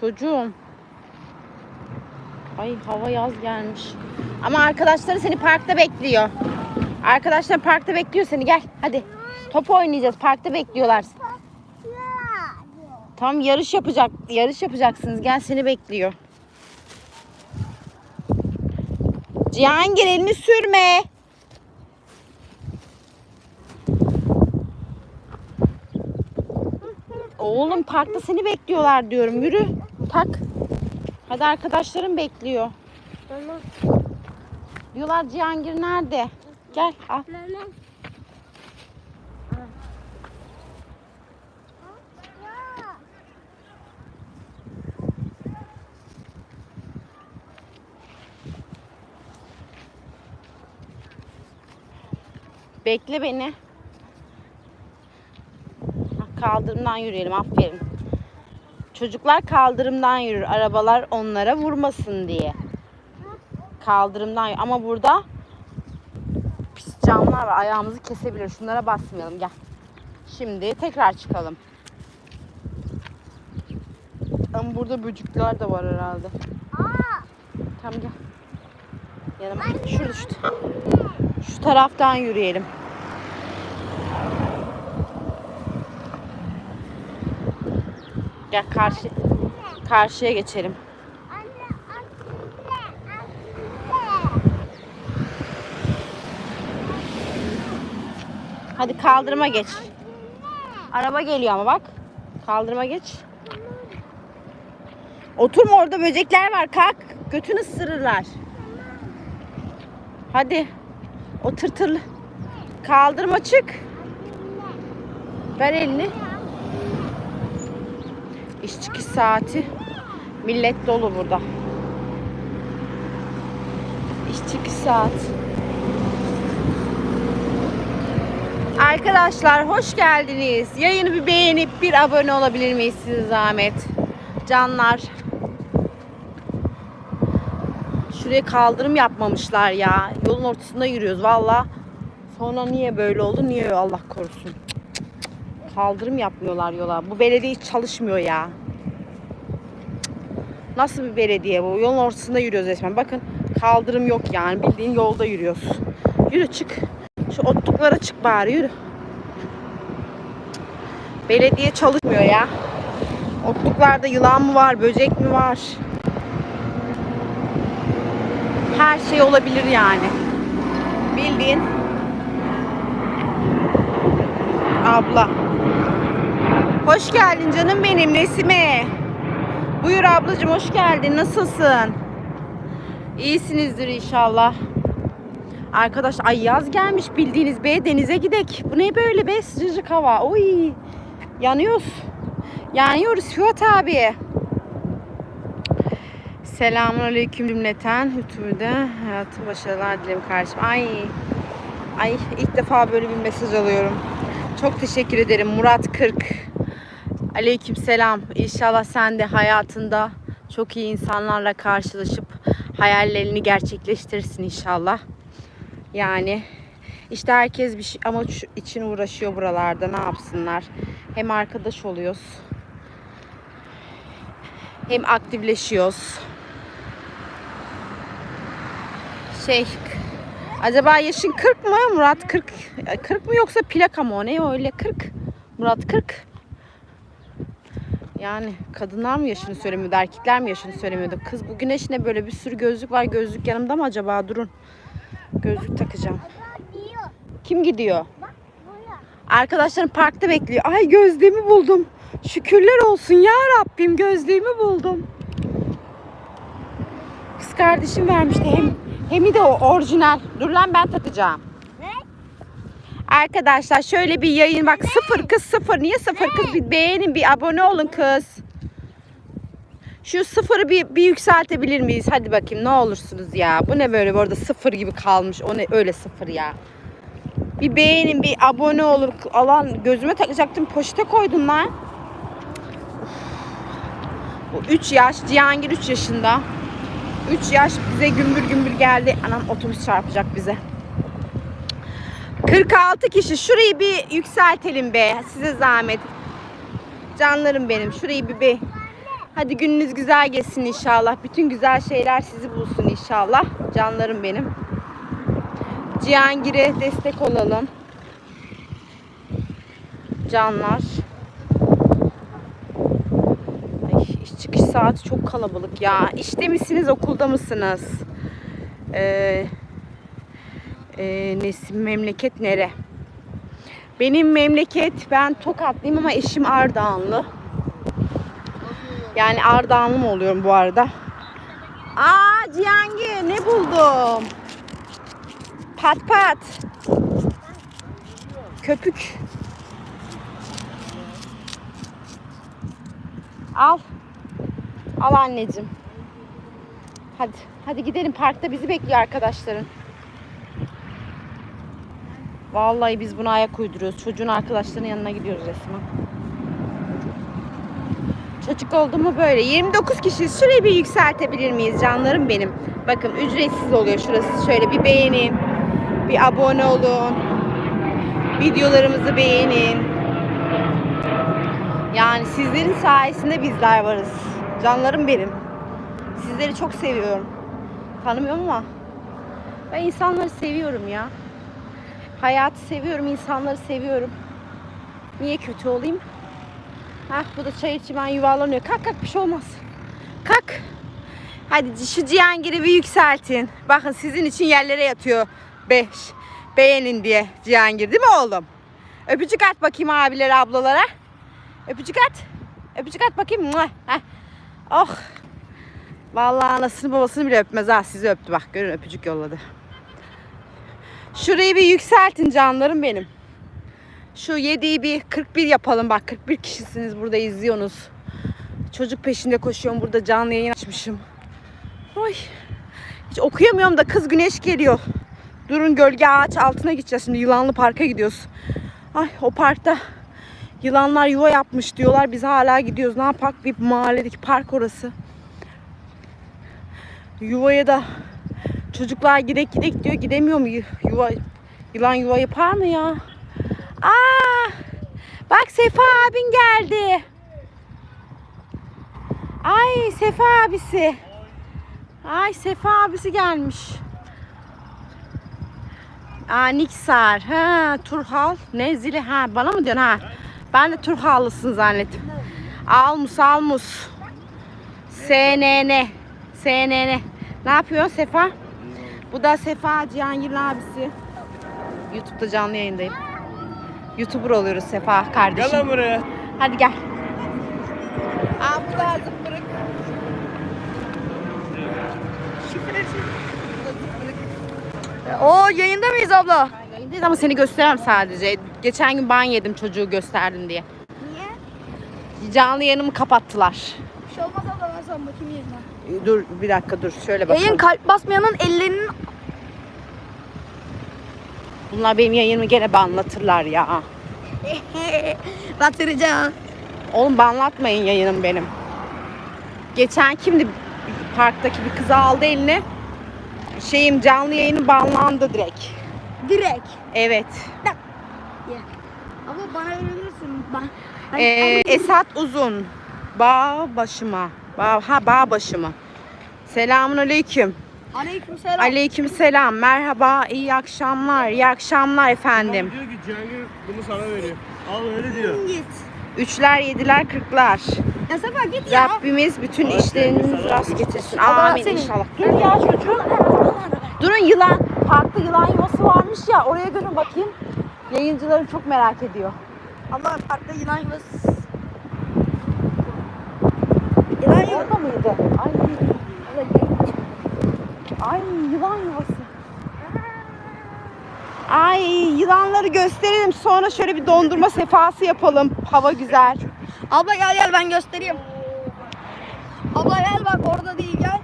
Çocuğum. Ay hava yaz gelmiş. Ama arkadaşları seni parkta bekliyor. Arkadaşlar parkta bekliyor seni gel hadi. Top oynayacağız parkta bekliyorlar. Tam yarış yapacak yarış yapacaksınız gel seni bekliyor. Cihangir elini sürme. Oğlum parkta seni bekliyorlar diyorum. Yürü tak. Hadi arkadaşlarım bekliyor. Mama. Diyorlar Cihangir nerede? Gel al. Bekle beni. Kaldırımdan yürüyelim aferin. Çocuklar kaldırımdan yürür. Arabalar onlara vurmasın diye. Kaldırımdan. Ama burada pis camlar var. Ayağımızı kesebilir. Şunlara basmayalım. Gel. Şimdi tekrar çıkalım. Ama burada böcekler de var herhalde. Tamam gel. Yanıma. Şurada şu, şu taraftan yürüyelim. Gel karşı karşıya geçelim. Hadi kaldırıma geç. Araba geliyor ama bak. Kaldırıma geç. Oturma orada böcekler var. Kalk. Götünü ısırırlar. Hadi. O tırtırlı. Kaldırma çık. Ver elini. İş çıkış saati. Millet dolu burada. İş çıkış saati. Arkadaşlar hoş geldiniz. Yayını bir beğenip bir abone olabilir miyiz size zahmet? Canlar. Şuraya kaldırım yapmamışlar ya. Yolun ortasında yürüyoruz valla. Sonra niye böyle oldu? Niye Allah korusun. Kaldırım yapmıyorlar yola. Bu belediye hiç çalışmıyor ya. Nasıl bir belediye bu? Yolun ortasında yürüyoruz resmen. Bakın kaldırım yok yani. Bildiğin yolda yürüyoruz. Yürü çık. Şu otluklara çık bari yürü. Belediye çalışmıyor ya. Otluklarda yılan mı var, böcek mi var? Her şey olabilir yani. Bildiğin abla. Hoş geldin canım benim Nesime. Buyur ablacığım hoş geldin. Nasılsın? İyisinizdir inşallah. Arkadaş ay yaz gelmiş bildiğiniz be denize gidek. Bu ne böyle be sıcacık hava. Oy yanıyoruz. Yanıyoruz Fuat abi. Selamun aleyküm cümleten. Hütümüde hayatı başarılar dilerim kardeşim. Ay ay ilk defa böyle bir mesaj alıyorum. Çok teşekkür ederim Murat 40. Aleyküm selam. İnşallah sen de hayatında çok iyi insanlarla karşılaşıp hayallerini gerçekleştirirsin inşallah. Yani işte herkes bir şey amaç için uğraşıyor buralarda. Ne yapsınlar? Hem arkadaş oluyoruz. Hem aktifleşiyoruz. Şey acaba yaşın 40 mı? Murat 40 40 mı yoksa plaka mı o ne öyle 40? Murat 40. Yani kadınlar mı yaşını söylemiyordu, erkekler mi yaşını söylemiyordu? Kız bu güneş ne böyle bir sürü gözlük var. Gözlük yanımda mı acaba? Durun. Gözlük takacağım. Kim gidiyor? Arkadaşlarım parkta bekliyor. Ay gözlüğümü buldum. Şükürler olsun ya Rabbim gözlüğümü buldum. Kız kardeşim vermişti hem hem de o orijinal. Dur lan ben takacağım. Arkadaşlar şöyle bir yayın bak sıfır kız sıfır. Niye sıfır kız? Bir beğenin bir abone olun kız. Şu sıfırı bir, bir yükseltebilir miyiz? Hadi bakayım ne olursunuz ya. Bu ne böyle bu arada sıfır gibi kalmış. O ne öyle sıfır ya. Bir beğenin bir abone olur. Alan gözüme takacaktım poşete koydum lan. Bu 3 yaş Cihangir 3 yaşında. 3 yaş bize gümbür gümbür geldi. Anam otobüs çarpacak bize. 46 kişi. Şurayı bir yükseltelim be. Size zahmet. Canlarım benim. Şurayı bir be. Hadi gününüz güzel geçsin inşallah. Bütün güzel şeyler sizi bulsun inşallah. Canlarım benim. Cihangir'e destek olalım. Canlar. Ay, iş çıkış saati çok kalabalık ya. İşte misiniz, okulda mısınız? Ee, e, nesi, memleket nere? Benim memleket, ben Tokatlıyım ama eşim Ardahanlı. Yani Ardahanlı mı oluyorum bu arada? Aa Cihangir ne buldum? Pat pat. Köpük. Al. Al anneciğim. Hadi. Hadi gidelim parkta bizi bekliyor arkadaşların. Vallahi biz buna ayak uyduruyoruz. Çocuğun arkadaşlarının yanına gidiyoruz resmen. Çocuk oldu mu böyle. 29 kişiyiz. Şurayı bir yükseltebilir miyiz canlarım benim? Bakın ücretsiz oluyor şurası. Şöyle bir beğenin. Bir abone olun. Videolarımızı beğenin. Yani sizlerin sayesinde bizler varız. Canlarım benim. Sizleri çok seviyorum. Tanımıyorum ama ben insanları seviyorum ya. Hayatı seviyorum, insanları seviyorum. Niye kötü olayım? Hah bu da çayır çimen yuvarlanıyor. Kalk kalk bir şey olmaz. Kalk. Hadi şu Cihangir'i bir yükseltin. Bakın sizin için yerlere yatıyor. Beş. Beğenin diye Cihangir değil mi oğlum? Öpücük at bakayım abilere ablalara. Öpücük at. Öpücük at bakayım. Heh. Oh. Vallahi anasını babasını bile öpmez ha. Sizi öptü bak. Görün öpücük yolladı. Şurayı bir yükseltin canlarım benim. Şu 7'yi bir 41 yapalım. Bak 41 kişisiniz burada izliyorsunuz. Çocuk peşinde koşuyorum. Burada canlı yayın açmışım. Oy. Hiç okuyamıyorum da kız güneş geliyor. Durun gölge ağaç altına gideceğiz. Şimdi Yılanlı Park'a gidiyoruz. Ay o parkta yılanlar yuva yapmış diyorlar. Biz hala gidiyoruz. Ne yapak? Bir mahalledeki park orası. Yuvaya da çocuklar gidek gidek diyor. Gidemiyor mu? Yuva, yılan yuva yapar mı ya? Aa! Bak Sefa abin geldi. Ay Sefa abisi. Ay Sefa abisi gelmiş. Aa Niksar. Ha Turhal. Nezili. Ha bana mı diyorsun ha? Ben de Turhallısın zannettim. Almus Almus. SNN. SNN. Ne yapıyorsun Sefa? Bu da Sefa Cihangir'in abisi. YouTube'da canlı yayındayım. YouTuber oluyoruz Sefa kardeşim. Gel lan buraya. Hadi gel. Aa bu da zıppırık. Oo yayında mıyız abla? Yayındayız ama seni gösteremem sadece. Geçen gün ban yedim çocuğu gösterdin diye. Niye? Canlı yayınımı kapattılar. Bir şey olmaz abla ben sana bakayım yayına. Dur bir dakika dur şöyle bakalım. Yayın kalp basmayanın ellerinin Bunlar benim yayınımı gene banlatırlar ya. batıracağım. Oğlum banlatmayın yayınım benim. Geçen kimdi parktaki bir kızı aldı eline. Şeyim canlı yayını banlandı direkt. Direkt. Evet. Abla bana verebilirsin. Ben, Hani Ee, Esat Uzun. Bağ başıma. Bağ, ha bağ başıma. Selamun aleyküm. Aleyküm selam. Aleyküm selam. Merhaba. iyi akşamlar. İyi akşamlar efendim. Diyor ki Cihangir bunu sana veriyor. Al öyle diyor. Git. Üçler, yediler, kırklar. Ya Sefa git ya. Rabbimiz bütün Allah işleriniz seni rast getirsin. Allah Amin seni- inşallah. Dur ya çocuğum. Durun yılan. Parkta yılan yuvası varmış ya. Oraya görün bakayım. Yayıncılarım çok merak ediyor. Allah parkta yılan yuvası. Yılan yuvası. Orada mıydı? Ay. Ay yılan yuvası. Ay yılanları gösterelim. Sonra şöyle bir dondurma sefası yapalım. Hava güzel. Abla gel gel ben göstereyim. Abla gel bak orada değil gel.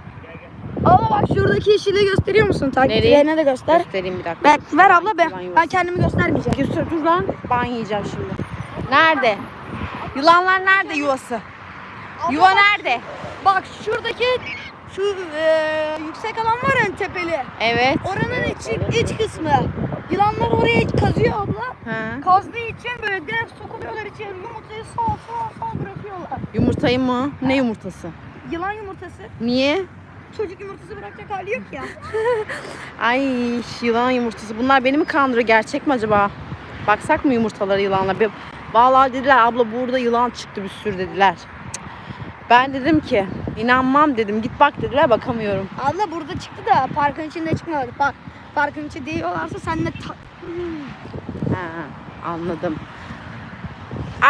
Abla bak şuradaki yeşili gösteriyor musun? Takipçilerine de göster. Göstereyim bir dakika. Ben, ver abla ben. Ben kendimi göstermeyeceğim. Göster dur lan. Ben yiyeceğim şimdi. Nerede? Yılanlar nerede yuvası? Yuva nerede? Bak şuradaki şu e, yüksek alan var ya tepeli. Evet. Oranın iç, iç kısmı. Yılanlar oraya kazıyor abla. Ha. Kazdığı için böyle direkt sokuluyorlar içeri. Yumurtayı sağ sağ sağ bırakıyorlar. Yumurtayı mı? Ne yumurtası? Yılan yumurtası. Niye? Çocuk yumurtası bırakacak hali yok ya. Ay yılan yumurtası. Bunlar beni mi kandırıyor? Gerçek mi acaba? Baksak mı yumurtaları yılanla? Vallahi dediler abla burada yılan çıktı bir sürü dediler. Ben dedim ki inanmam dedim. Git bak dediler bakamıyorum. Abla burada çıktı da parkın içinde çıkmadı. Bak parkın içi diyorlarsa sen de ta- Ha, anladım.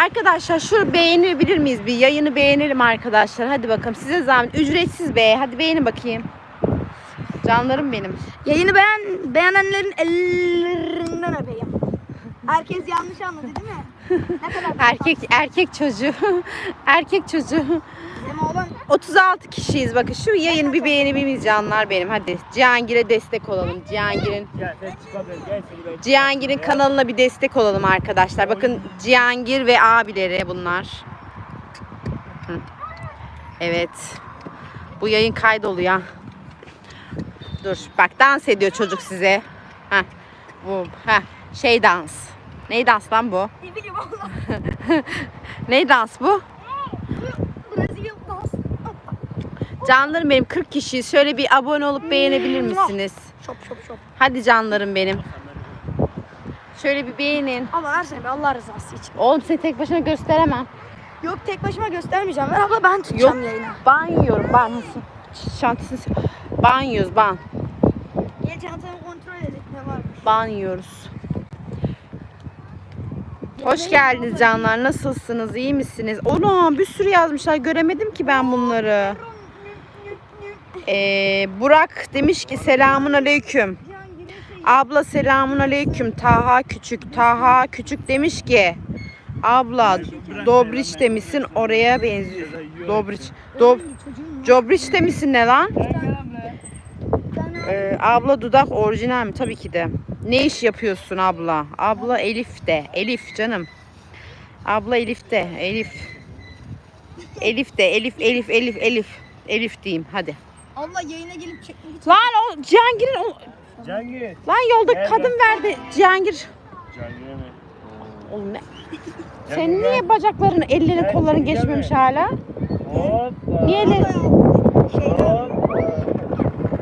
Arkadaşlar şu beğenebilir miyiz? Bir yayını beğenelim arkadaşlar. Hadi bakalım size zahmet. Ücretsiz be. Hadi beğenin bakayım. Canlarım benim. Yayını beğen beğenenlerin ellerinden öpeyim. Herkes yanlış anladı değil mi? Ne kadar Erkek erkek çocuğu. erkek çocuğu. Bizim oğlan 36 kişiyiz. Bakın şu yayını bir beğenebiliriz canlar benim. Hadi Cihangir'e destek olalım. Cihangir'in. Cihangir'in kanalına bir destek olalım arkadaşlar. Bakın Cihangir ve abileri bunlar. Evet. Bu yayın kaydoluyor. Dur bak dans ediyor çocuk size. Heh. Bu heh. şey dans. Ney dans lan bu? ne bileyim Allah. Ney dans bu? Brezilya dans. Canlarım benim 40 kişi. Şöyle bir abone olup beğenebilir misiniz? Şop şop şop. Hadi canlarım benim. Şöyle bir beğenin. Ama versene be Allah rızası için. Oğlum seni tek başına gösteremem. Yok tek başıma göstermeyeceğim. Ver abla ben tutacağım Yok. yayını. Ban yiyorum. Ban? Şantasını Ban yiyoruz ban. Gel çantamı kontrol edelim ne varmış. Ban yiyoruz. Hoş geldiniz canlar. Nasılsınız? İyi misiniz? Oğlum bir sürü yazmışlar. Göremedim ki ben bunları. Ee, Burak demiş ki selamun aleyküm. Abla selamun aleyküm. Taha Küçük. Taha Küçük demiş ki abla Dobriç demişsin oraya benziyor. Dobriç. Dob Dobriç demişsin ne lan? Ee, abla dudak orijinal mi? Tabii ki de. Ne iş yapıyorsun abla? Abla Elif de. Elif canım. Abla Elif de. Elif. Elif de. Elif, Elif, Elif, Elif. Elif diyeyim hadi. Abla yayına gelip çekmek için. Lan o Cihangir'in o... Cihangir. Lan yolda Gel, kadın verdi Cihangir. Cihangir'e mi? Oğlum ne? Gel. bir bacakların, ellerin, kolların geçmemiş hala. Hoppa. Niye ellerin? Şeyde Hoppa.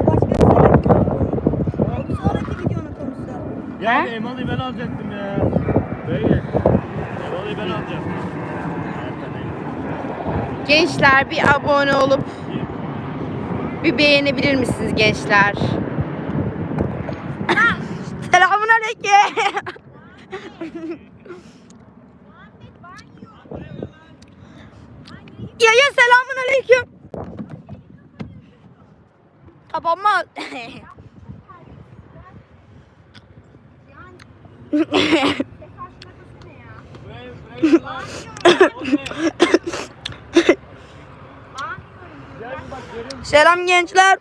başka bir sebep. Sonraki videonun konusu. Ya He? Emalı'yı ben alacaktım ya. Böyle. Emalı'yı ben alacaktım. Gençler bir abone olup bir beğenebilir misiniz gençler? Selamun aleyküm. Yaya selamun aleyküm. Kapanmaz. Selam gençler.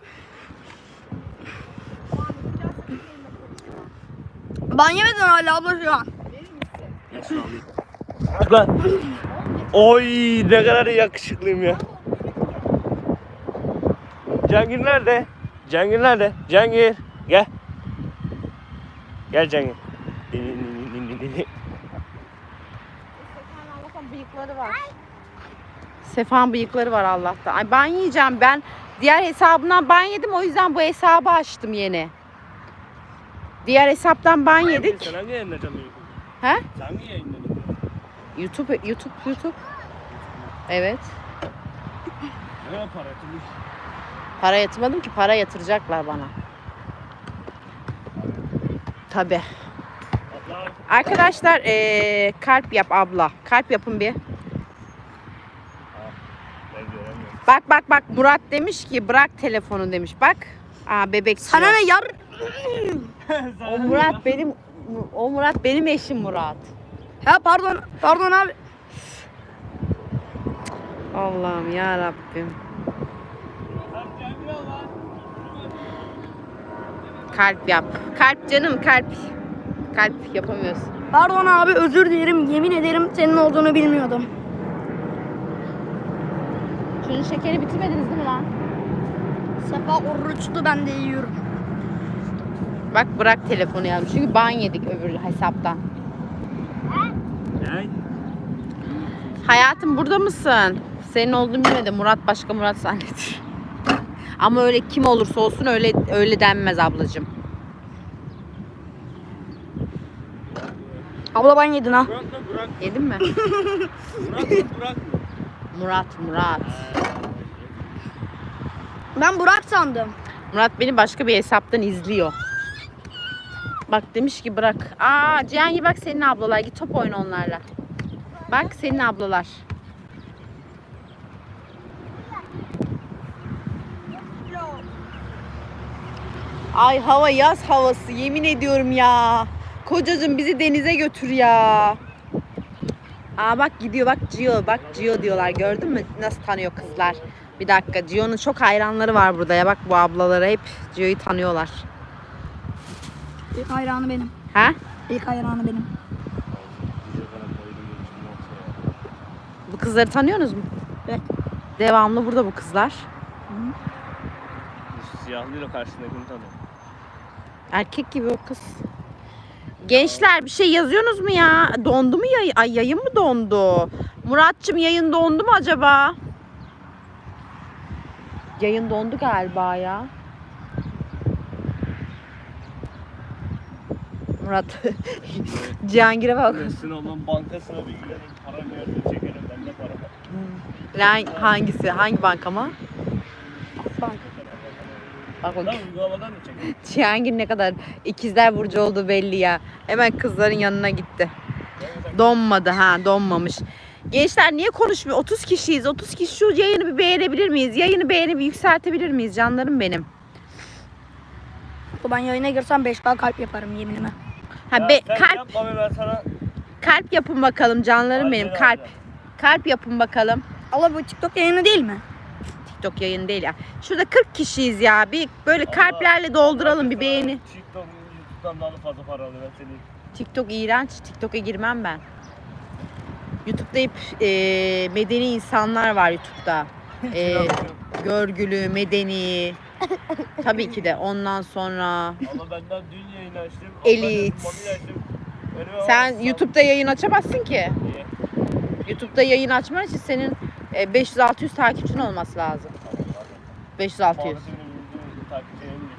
Ban yemedin hala abla şu an. Lan. Oy ne kadar yakışıklıyım ya. Cihangir nerede? Cihangir nerede? Cihangir gel. Gel Cihangir. Var. Sefan bıyıkları var Allah'tan. Ay ben yiyeceğim ben. Diğer hesabından ban yedim o yüzden bu hesabı açtım yeni. Diğer hesaptan ban yedik. Sen hangi yayınladın? He? Sen hangi yayınladın? YouTube, YouTube, YouTube. Evet. Ne para etmiş? Para yatırmadım ki para yatıracaklar bana. Tabi. Arkadaşlar eee, kalp yap abla. Kalp yapın bir. Ben göremiyorum. Bak bak bak Murat demiş ki bırak telefonu demiş. Bak. Aa bebek Sana ne yar? O Murat benim o Murat benim eşim Murat. Ha pardon. Pardon abi. Allah'ım ya Rabbim. Kalp yap. Kalp canım kalp. Kalp yapamıyorsun. Pardon abi özür dilerim. Yemin ederim senin olduğunu bilmiyordum. Şunun şekeri bitirmediniz değil mi lan? Sefa oruçlu ben de yiyorum. Bak bırak telefonu yazmış. Çünkü ban yedik öbür hesaptan. Ne? Hayatım burada mısın? Senin olduğunu bilmedi. Murat başka Murat zannedir. Ama öyle kim olursa olsun öyle öyle denmez ablacığım. Abla ben yedin ha. Burak mı Burak? Yedin mi? Burak mı Burak mı? Murat, Murat. Ben Burak sandım. Murat beni başka bir hesaptan izliyor. Bak demiş ki bırak. Aa Cihangir bak senin ablalar. Git top oyna onlarla. Bak senin ablalar. Ay hava yaz havası yemin ediyorum ya. Kocacığım bizi denize götür ya. Aa bak gidiyor bak Gio bak Gio diyorlar gördün mü nasıl tanıyor kızlar. Bir dakika Gio'nun çok hayranları var burada ya bak bu ablaları hep Gio'yu tanıyorlar. İlk hayranı benim. Ha? İlk hayranı benim. Bu kızları tanıyorsunuz mu? Evet. Devamlı burada bu kızlar. Siyahlıyla karşısındakini tanıyor. Erkek gibi o kız. Gençler bir şey yazıyorsunuz mu ya? Dondu mu yayın? Ay yayın mı dondu? Muratçım yayın dondu mu acaba? Yayın dondu galiba ya. Murat. Cihangir'e bak. Olan bankasına bir gidelim. Para nerede çekelim. Bende para var. Lan hangisi? Hangi banka mı? Bank. Bak bak. Uygulamadan mı? Cihangir ne kadar ikizler burcu olduğu belli ya. Hemen kızların yanına gitti. Donmadı ha donmamış. Gençler niye konuşmuyor? 30 kişiyiz. 30 kişi şu yayını bir beğenebilir miyiz? Yayını beğenip yükseltebilir miyiz canlarım benim? Ben yayına girsem 5K kalp yaparım yeminime. Ha Ya be, sen kalp yapma be ben sana. kalp yapın bakalım canlarım benim. Aynen Kalp. öyle. Kalp yapın bakalım. Allah bu TikTok yayını değil mi? TikTok yayın değil ya. Şurada 40 kişiyiz ya. Bir böyle kalplerle dolduralım bir beğeni. TikTok, YouTube'dan daha da fazla para alıyor ben seni. TikTok iğrenç. TikTok'a girmem ben. YouTube'da hep e, medeni insanlar var YouTube'da. E, görgülü, medeni. Tabii ki de ondan sonra. Ama benden dün yayın açtım. Elit. ondan mobil açtım. Önüme Sen YouTube'da yayın açamazsın ki. Niye? YouTube'da yayın açman için senin e, 500-600 takipçin olması lazım. 500-600. Muhabbetini bildiğin takipçilerimmiş.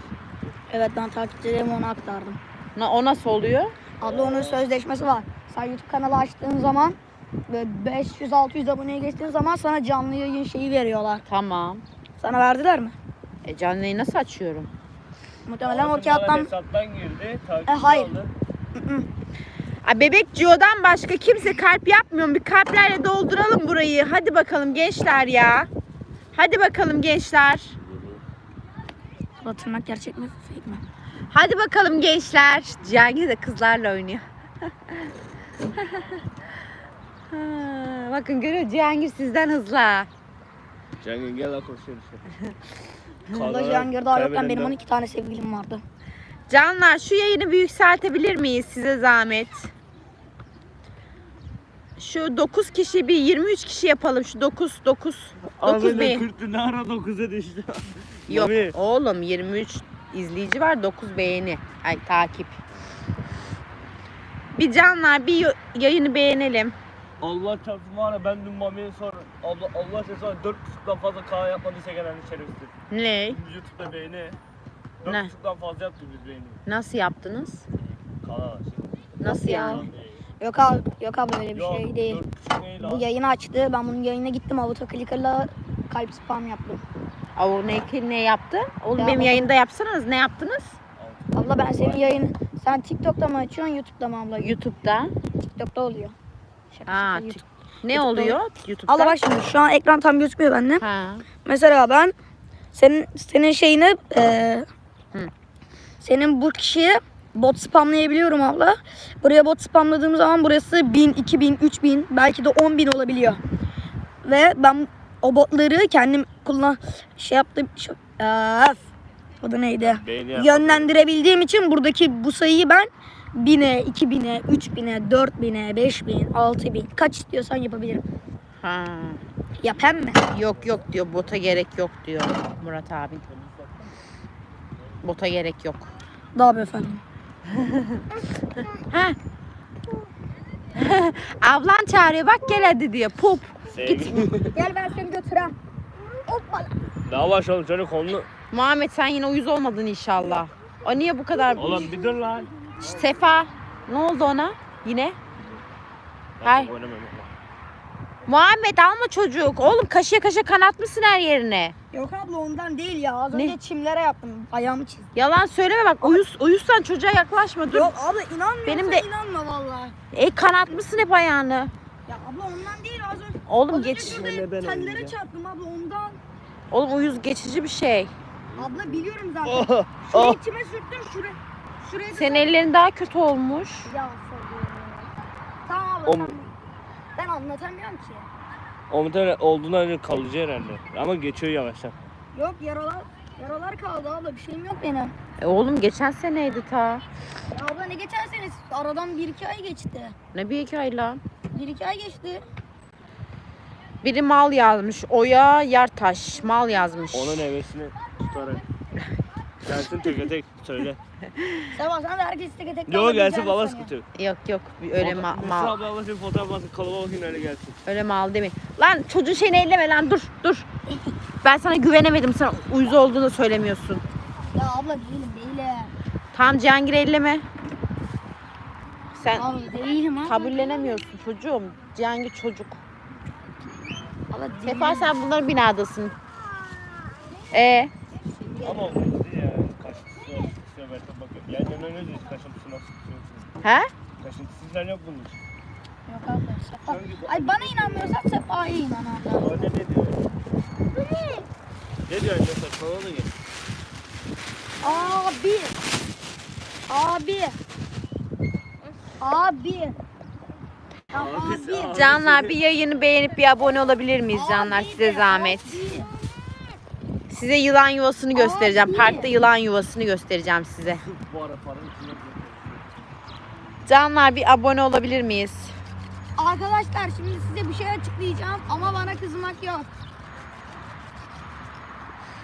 Evet ben takipçilerimi ona aktardım. Na- O nasıl oluyor? Abla onun sözleşmesi var. Sen YouTube kanalı açtığın zaman ve 500-600 aboneye geçtiğin zaman sana canlı yayın şeyi veriyorlar. Tamam. Sana verdiler mi? E, canlı yayın nasıl açıyorum? Muhtemelen o kağıttan... Hesaptan girdi. E, hayır. aldı. Ay bebek Gio'dan başka kimse kalp yapmıyor? Bir kalplerle dolduralım burayı. Hadi bakalım gençler ya. Hadi bakalım gençler. Tırnak gerçek mi fake mi? Hadi bakalım gençler. Cihangir de kızlarla oynuyor. Ha, Bakın görüyor Cihangir sizden hızlı. ha. Cengiz gel lan koşuyoruz. Abla Cihangir daha yokken benim 12 tane sevgilim vardı. Canlar şu yayını bir yükseltebilir miyiz size zahmet? Şu 9 kişi bir 23 kişi yapalım. Şu 9 9 9 bir. Kırktı ne ara 9'a düştü. Yok Mami. oğlum 23 izleyici var 9 beğeni. Ay takip. Bir canlar bir yayını beğenelim. Allah çarpsın var ya ben dün Mami'ye sonra Allah Allah sesi var 4.5'dan fazla K yapmadıysa gelen şerefsiz. Ne? YouTube'da beğeni. Ne? 4.5'dan fazla yaptı biz beğeni. Nasıl yaptınız? K. Nasıl yani? Yok abi, yok abi öyle bir Yok, şey değil. 4.5 ne Bu yayını açtı. Ben bunun yayına gittim. Avuto clicker'la kalp spam yaptım. O ne, ne yaptı? Oğlum Ya benim bak- yayında yapsanız ne yaptınız? Abla ben senin yayını... Sen TikTok'ta mı açıyorsun, YouTube'da mı abla? YouTube'da. TikTok'ta oluyor. Şaka Ha, şaka, YouTube. Ne YouTube'da oluyor YouTube'da? Abla bak şimdi şu an ekran tam gözükmüyor bende. Ha. Mesela ben senin senin şeyini eee, Hı. senin bu kişiye bot spamlayabiliyorum abla. Buraya bot spamladığım zaman burası 1000, 2000, 3000 belki de 10.000 olabiliyor. Ve ben o botları kendim kullan şey yaptım. Şu, Öf. Adı neydi? Beğeni yaptı. Yönlendirebildiğim için buradaki bu sayıyı ben 1000'e, 2000'e, 3000'e, 4000'e, 5000, 6000 kaç istiyorsan yapabilirim. Ha. Yap hem mi? Yok yok diyor bota gerek yok diyor Murat abi. Bota gerek yok. Daha efendim. Ha. Ablan çağırıyor bak gel hadi diyor. Pup. Sevgi. Gel ben seni götüreyim. Hoppa. Daha baş oğlum çocuk kolunu. Muhammed sen yine uyuz olmadın inşallah. O niye bu kadar... Oğlum bir dur lan. Sefa ne oldu ona yine? Hay. Muhammed alma çocuk. Oğlum kaşıya kaşıya kanatmışsın her yerine. Yok abla ondan değil ya. Az Ne? önce çimlere yaptım. Ayağımı çizdim. Yalan söyleme bak uyuz, uyuzsan çocuğa yaklaşma dur. Yok abla inanmıyorsan Benim de- inanma vallahi. E kanatmışsın hep ayağını. Ya abla ondan değil az önce. Oğlum Az önce geç. şurada Hele ben tellere oynayacağım. çarptım abla ondan. Oğlum uyuz geçici bir şey. Abla biliyorum zaten. Oh, Şurayı oh. içime sürttüm şuraya. Şuraya da- Senin ellerin daha kötü olmuş. Ya sabır. Tamam abla Om- tamam. Ben anlatamıyorum ki. Omutan olduğundan önce kalıcı herhalde. Ama geçiyor yavaştan. Yok yaralar yaralar kaldı abla bir şeyim yok benim. E oğlum geçen seneydi ta. Ya abla ne geçen sene aradan 1-2 ay geçti. Ne bir iki ay lan. 1-2 ay geçti. Biri mal yazmış. Oya Yartaş mal yazmış. Onun hevesini tutarak. Gelsin teke tek söyle. Sabah sen de herkes tek tek Yok gelsin sanıyor. sıkıntı. Yok yok öyle Foto- ma- Musa mal. abla abla senin fotoğraf basın kalabalık bakayım öyle gelsin. Öyle mal demeyin. Lan çocuğun şeyini elleme lan dur dur. Ben sana güvenemedim sen uyuz olduğunu söylemiyorsun. Ya abla değilim değilim. Tamam Cihangir elleme. Sen Abla değilim abla. kabullenemiyorsun çocuğum. Cihangir çocuk. Abla değilim. Sefa sen bunların binadasın. E Ama o değil ya. Kaşıntısı var. Sıkıyor ben de öyle değil. Kaşıntısı nasıl he? Kaşıntısı falan yok bunun. Yok abla Sefa. Ay bana inanmıyorsan Sefa'ya inan abla. O ne diyor? Ne diyor anne saçmalama gel. Abi. Abi. Abi. Ya abi. abi. Canlar bir yayını beğenip bir abone olabilir miyiz canlar size zahmet. abi. Size yılan yuvasını göstereceğim. Abi. Parkta yılan yuvasını göstereceğim size. Canlar bir abone olabilir miyiz? Arkadaşlar şimdi size bir şey açıklayacağım ama bana kızmak yok.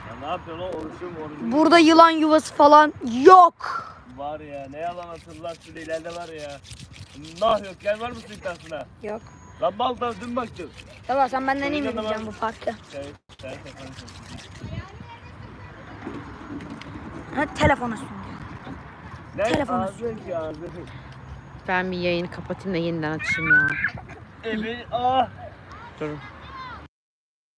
Ya ne yapıyorsun o oruçum orucum. Burada yılan yuvası falan yok. Var ya ne yalan hatırlar şurada ileride var ya. Nah yok gel var mısın iddiasına? Yok. Lan bal da dün baktım. Tamam sen benden iyi mi bileceksin bu parkta? Şey, sen telefonu Ha telefona sun. Ne Telefonu ağzın ki ağzın. Ben bir yayını kapatayım da yeniden açayım ya. Evi ah. Dur.